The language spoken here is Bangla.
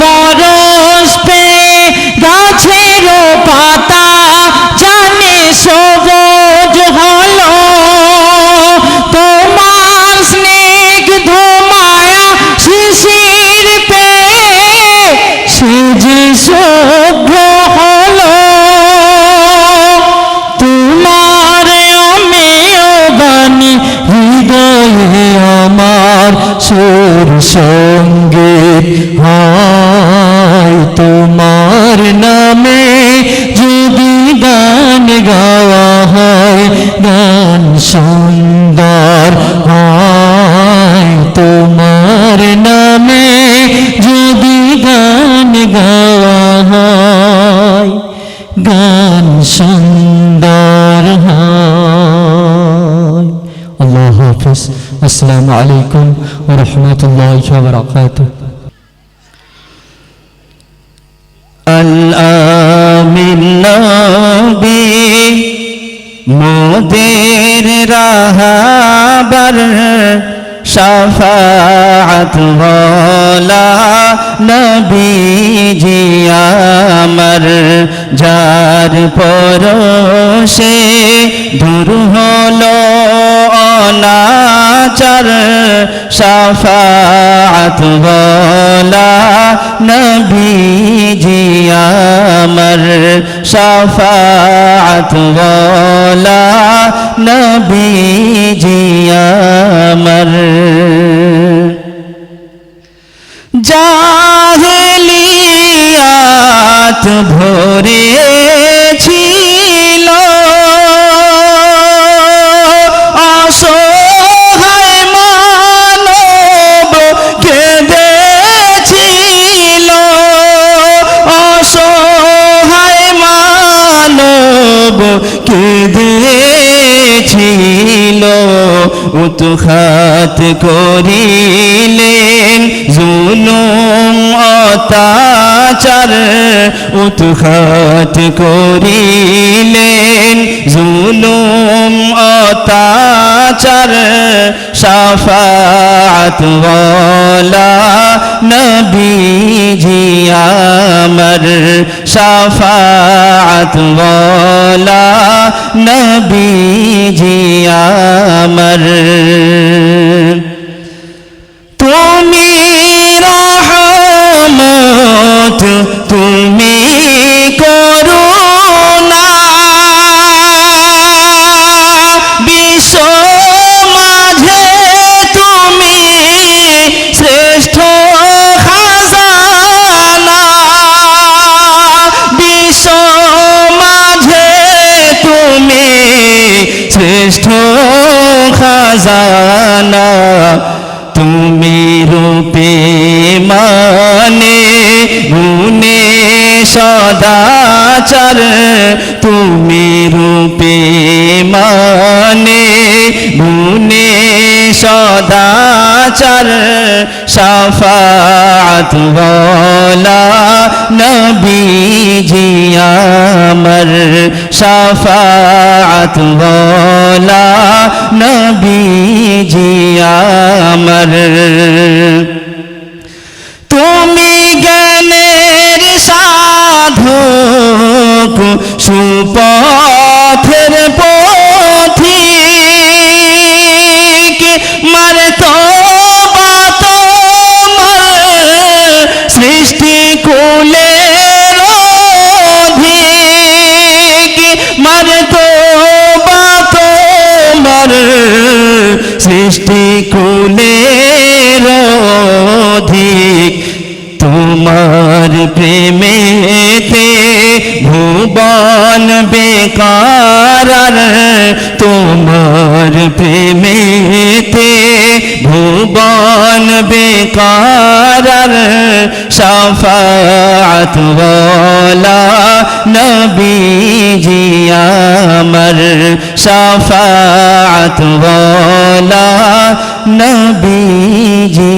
পরশ পেয়ে গাছের পাতা, জানে সবুজ হলো। তোমার স্নিগ্ধ মায়া শিশির পেয়ে সে যে সভ্য হলো। তোমার অমেয় বাণী, হৃদয়ে আমার সুর সুন্দর হয়। তোমার নামে যদি গান গাওয়া হয়, গান সুন্দর আল্লাহ হাফিজ। আসসালামু আলাইকুম ওয়া রাহমাতুল্লাহি ওয়া আমিন নবী মোদের রাহাবার শাফাআত ওয়ালা নবী জি আমার যার পরশে দূর হলো অনাচার। শাফাআত ওয়ালা নবী জি আমার। শাফাআত ওয়ালা নবী জি আমার জাহেলিয়াত ভরে ছিল অসহায় মানব উৎখাত করিলেন জুলুম, অত্যাচার। উৎখাত করিলেন জুলুম, অত্যাচার। শাফাত ওয়ালা নবী জি আমার। শাফাত ওয়ালা নবী জি আমার। তুমি রহমত তুমি করুণা। বিশ্ব মাঝে তুমি শ্রেষ্ঠ বিশ্ব তুমি শ্রেষ্ঠ খাজানা তুমি রূপে মানে গুণে সদাচার তুমি রূপে মানে গুণে সদাচার সাফাত বলা নবী জি আমার সাফাত বলা নবী জি আমার তুমি জ্ঞানের সাধক সুপথের সৃষ্টি কুলের অধিক। তোমার প্রেমেতে ভুবন বেকার তোমার প্রেমেতে ভুবন বেকার সাফাত বলা নবীজি আমার সাফাত বলা নবীজি